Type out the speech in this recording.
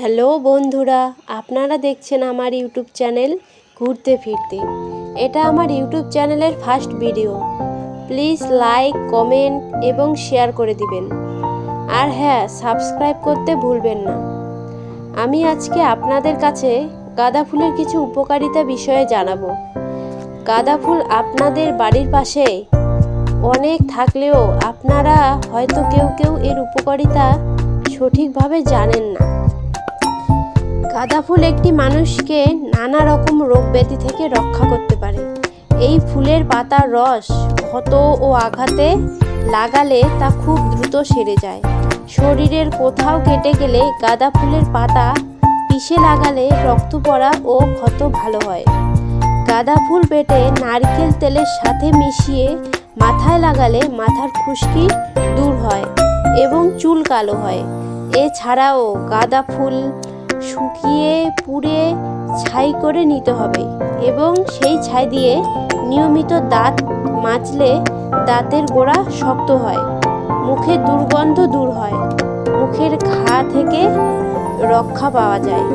Hello বন্ধুরা, আপনারা দেখছেন আমার ইউটিউব চ্যানেল ঘুরতে ফিরতে। এটা আমার ইউটিউব চ্যানেলের first video. Please like, comment এবং শেয়ার করে দিবেন। আর হ্যাঁ সাবস্ক্রাইব করতে ভুলবেন না। আমি আজকে আপনাদের কাছে গাঁদা ফুলের কিছু উপকারিতা বিষয়ে জানাব। গাঁদা ফুল আপনাদের বাড়ির পাশে অনেক থাকলেও আপনারা হয়তো কেউ কেউ এর উপকারিতা সঠিকভাবে জানেন না। গাঁদা ফুল একটি মানুষকে নানা রকম রোগ ব্যাধি থেকে রক্ষা করতে পারে। এই ফুলের পাতার রস ক্ষত ও আঘাতে লাগালে তা খুব দ্রুত সেরে যায়। শরীরের কোথাও কেটে গেলে গাঁদা ফুলের পাতা পিষে লাগালে রক্ত পড়া ও ক্ষত ভালো হয়। গাঁদা ফুল বেটে নারকেল তেলের সাথে মিশিয়ে মাথায় লাগালে মাথার খুশকি দূর হয় এবং চুল কালো হয়। এছাড়াও গাঁদা ফুল শুকিয়ে, পুড়ে ছাই করে নিতে হবে এবং সেই ছাই দিয়ে নিয়মিত দাঁত মাজলে দাঁতের গোড়া শক্ত হয়, মুখে দুর্গন্ধ দূর হয়, মুখের ঘা থেকে রক্ষা পাওয়া যায়।